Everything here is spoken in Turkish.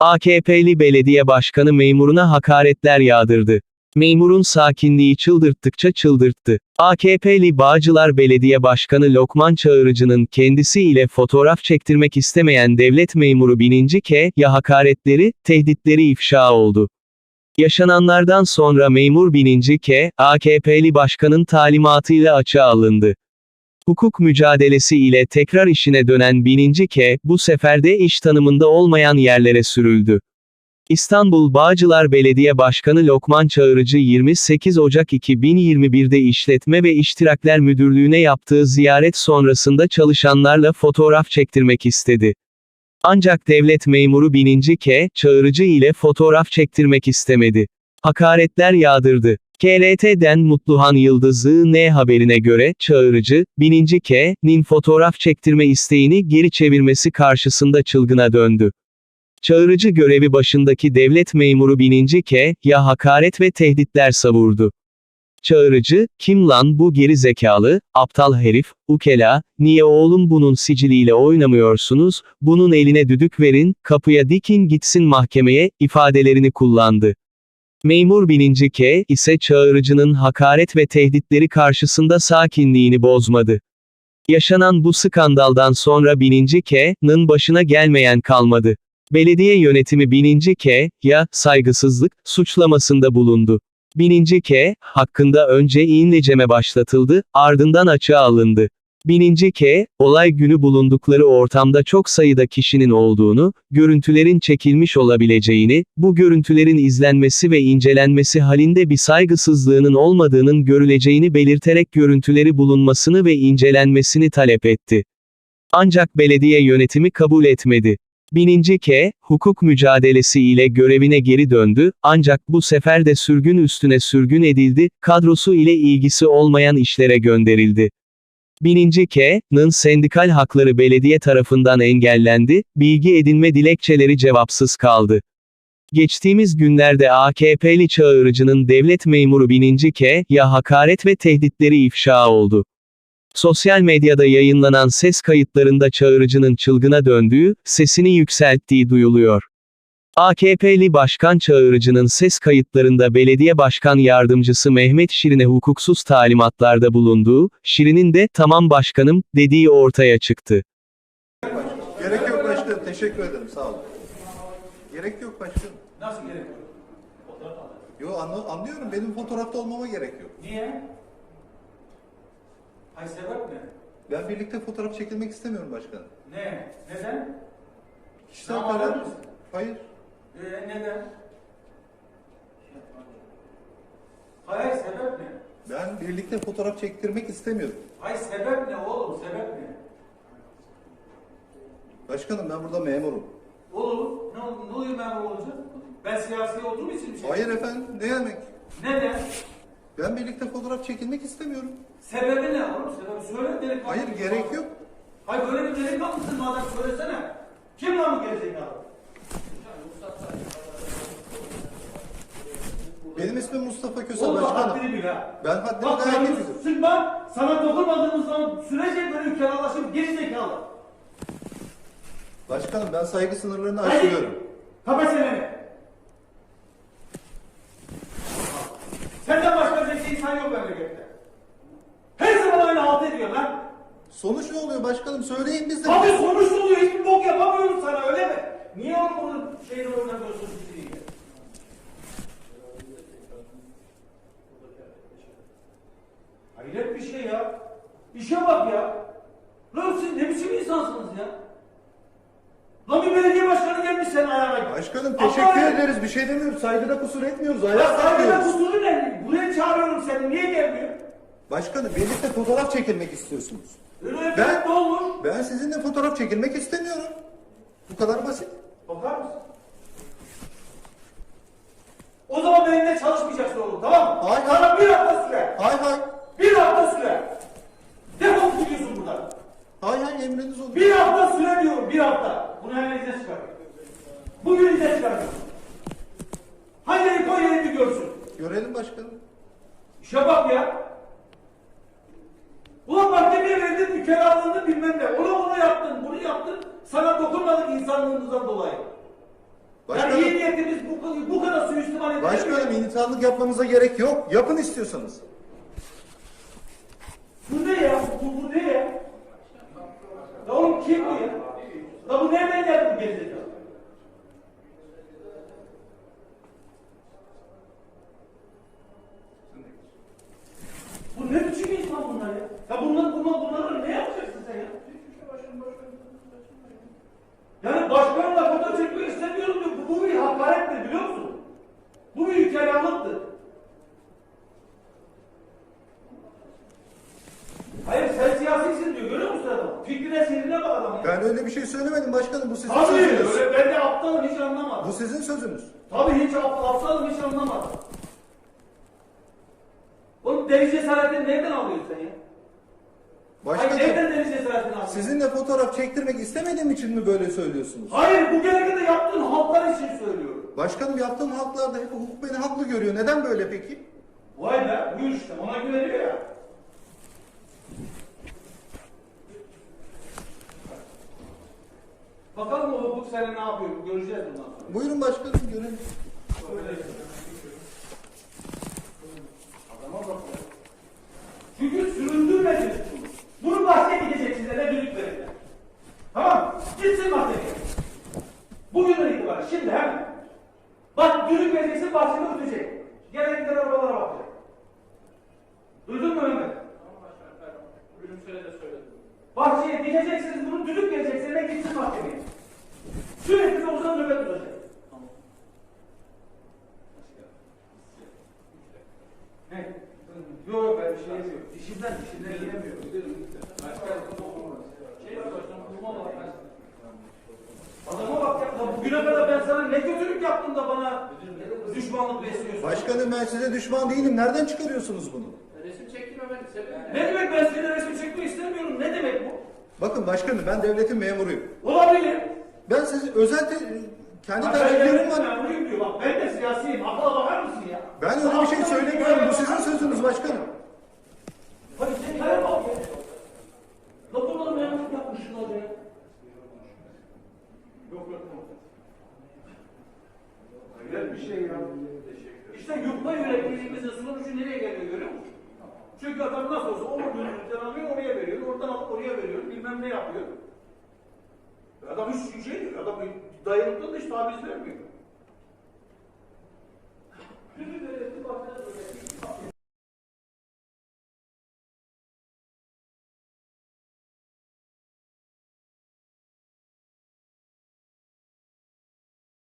AKP'li belediye başkanı memuruna hakaretler yağdırdı. Memurun sakinliği çıldırttıkça çıldırttı. AKP'li Bağcılar Belediye Başkanı Lokman Çağırıcı'nın kendisi ile fotoğraf çektirmek istemeyen devlet memuru bininci K, ya hakaretleri, tehditleri ifşa oldu. Yaşananlardan sonra memur bininci K, AKP'li başkanın talimatıyla açığa alındı. Hukuk mücadelesi ile tekrar işine dönen bininci K, bu sefer de iş tanımında olmayan yerlere sürüldü. İstanbul Bağcılar Belediye Başkanı Lokman Çağırıcı 28 Ocak 2021'de İşletme ve İştirakler Müdürlüğü'ne yaptığı ziyaret sonrasında çalışanlarla fotoğraf çektirmek istedi. Ancak devlet memuru bininci K, Çağırıcı ile fotoğraf çektirmek istemedi. Hakaretler yağdırdı. KRT'den Mutluhan Yıldızı N haberine göre, Çağırıcı, bininci K.'nin fotoğraf çektirme isteğini geri çevirmesi karşısında çılgına döndü. Çağırıcı görevi başındaki devlet memuru bininci K, ya hakaret ve tehditler savurdu. Çağırıcı, kim lan bu geri zekalı, aptal herif, ukela, niye oğlum bunun siciliyle oynamıyorsunuz, bunun eline düdük verin, kapıya dikin gitsin mahkemeye, ifadelerini kullandı. Memur bininci K, ise çağırıcının hakaret ve tehditleri karşısında sakinliğini bozmadı. Yaşanan bu skandaldan sonra bininci K.'nın başına gelmeyen kalmadı. Belediye yönetimi bininci K, ya, saygısızlık, suçlamasında bulundu. Bininci K, hakkında önce iğneceme başlatıldı, ardından açığa alındı. Bininci K, olay günü bulundukları ortamda çok sayıda kişinin olduğunu, görüntülerin çekilmiş olabileceğini, bu görüntülerin izlenmesi ve incelenmesi halinde bir saygısızlığının olmadığının görüleceğini belirterek görüntüleri bulunmasını ve incelenmesini talep etti. Ancak belediye yönetimi kabul etmedi. Bininci K, hukuk mücadelesi ile görevine geri döndü, ancak bu sefer de sürgün üstüne sürgün edildi, kadrosu ile ilgisi olmayan işlere gönderildi. Bininci K.'nın sendikal hakları belediye tarafından engellendi, bilgi edinme dilekçeleri cevapsız kaldı. Geçtiğimiz günlerde AKP'li çağırıcının devlet memuru Bininci K. ya hakaret ve tehditleri ifşa oldu. Sosyal medyada yayınlanan ses kayıtlarında çağırıcının çılgına döndüğü, sesini yükselttiği duyuluyor. AKP'li Başkan Çağırıcı'nın ses kayıtlarında belediye başkan yardımcısı Mehmet Şirin'e hukuksuz talimatlarda bulunduğu, Şirin'in de tamam başkanım dediği ortaya çıktı. Gerek yok başkanım. Teşekkür ederim. Sağ olun. Gerek yok başkanım. Nasıl gerek yok? Yo anla- anlıyorum. Benim fotoğrafta olmama gerek yok. Niye? Hay sebep ne? Ben birlikte fotoğraf çekilmek istemiyorum başkanım. Ne? Neden? Kişisel Tamam, karar. alır mısın? Hayır. Ee, neden? Hayır sebep ne? Ben birlikte fotoğraf çektirmek istemiyorum. Hay sebep ne oğlum sebep ne? Başkanım ben burada memurum. Olur. Ne, ol- ne oluyor memur olunca? Ben siyasi olduğum için bir şey. Hayır efendim. Ne demek? Neden? Ben birlikte fotoğraf çekilmek istemiyorum. Sebebi ne oğlum? Sebebi söyle delikanlı. Hayır gerek yok. Hayır böyle bir delikanlısın madem söylesene. Kim lan bu gerizekalı? Ha. Ben haddimi Bak gayet iyi canımı bilirim. sıkma, sana dokunmadığımız zaman sürece böyle ülkelerlaşıp geri zekalı. Başkanım ben saygı sınırlarını aşıyorum. Kapa çeneni. Senden başka zeki insan yok memlekette. Her zaman aynı halt ediyor lan. Sonuç ne oluyor başkanım? Söyleyin biz de. Abi sonuç oluyor? Hiçbir bok yapamıyorum sana öyle mi? Niye onu bunu şeyini oynamıyorsun bizi? Hayret bir şey ya. İşe bak ya. Lan siz ne biçim insansınız ya? Lan bir belediye başkanı gelmiş senin ayağına. Başkanım teşekkür ya. ederiz. Bir şey demiyoruz. Saygıda kusur etmiyoruz. Ya Ayağa saygıda kusuru ne? Buraya çağırıyorum seni. Niye gelmiyor? Başkanım birlikte fotoğraf çekilmek istiyorsunuz. Öyle Ben- ben... ne olur? Ben sizinle fotoğraf çekilmek istemiyorum. Bu kadar basit. Bakar mısın? Başkanım. İşe bak ya. Ulan mahkemeye verdin mükerralığını bilmem ne. Onu onu yaptın, bunu yaptın. Sana dokunmadık insanlığımızdan dolayı. Zihniyetimiz bu, bu kadar suistimal edilir. Başkanım insanlık yapmanıza gerek yok. Yapın istiyorsanız. Bu ne ya? Bu, bu ne ya? Ya oğlum kim bu ya? Ya bu nereden geldi bu gerizekalı? Bu ne biçim insan bunlar ya? Ya bunlar, bunlar, bunları ne yapacaksın sen ya? Yani başkanla foto çekmek istemiyorum diyor. Bu, bu bir hakarettir biliyor musun? Bu bir hükârlıktır. Hayır sen siyasisin diyor. Görüyor musun adam? Fikrine sinirine bak adam ya. Ben öyle bir şey söylemedim başkanım. Bu sizin Tabii sözünüz. öyle ben de aptalım hiç anlamadım. Bu sizin sözünüz. Tabii hiç aptal, aptalım hiç anlamadım. Oğlum deli cesaretini nereden alıyorsun sen ya? Hayır Başkanım nereden deli cesaretini alıyorsun? sizinle fotoğraf çektirmek istemediğim için mi böyle söylüyorsunuz? Hayır bu gerekli de yaptığın halklar için söylüyorum. Başkanım yaptığım halklarda hep hukuk beni haklı görüyor. Neden böyle peki? Vay be buyur işte ona güveniyor ya. Bakalım o hukuk seni ne yapıyor göreceğiz bundan sonra. Buyurun başkanım görelim. Adama bak ya. Çünkü süründürmediniz bunu. Bunu bahçeye gideceksiniz eve düdük verirler. Tamam Gitsin mahkemeye. Bugünden itibaren şimdi hemen. Bak düdük vereceksin bahçede ötecek. Gerekli arabalara bakacak. Duydun mu Mehmet? Bahçeye dikeceksiniz bunu düdük vereceksiniz ve gitsin mahkemeye. Sürekli de uzun nöbet tutacak. Ne? Yok yok ben bir şey yapıyorum. İşimden işimden yiyemiyorum. Şey başkanım, kurban olayım ben. Adama bak ya, ya bugüne kadar ben sana ne kötülük yaptım da bana düşmanlık besliyorsun. Başkanım ben size düşman değilim. Nereden çıkarıyorsunuz bunu? Resim çektim efendim. Sebep Ne demek ben senin resim çekmek istemiyorum, ne demek bu? Bakın başkanım ben devletin memuruyum. Olabilir. Ben sizi özel te- kendi Ha, ben tercihlerim devlet var. memuruyum diyor, bak ben de siyasiyim, akla bakar mısın ya? Ben öyle bir şey Akla- söylemiyorum. Bu sizin sözünüz başkanım. Hadi sen kare bak ya. La burada memurluk yapmışsın orada ya. Yok yok. Hayret bir şey ya. İşte yufka yürekliliğimizin sonucu nereye geliyor görüyor musun? Çünkü adam nasıl olsa o gönüllükten alıyor oraya veriyor, oradan alıp oraya veriyor, bilmem ne yapıyor. Adam hiç şey değil, adam dayanıklı da hiç taviz vermiyor.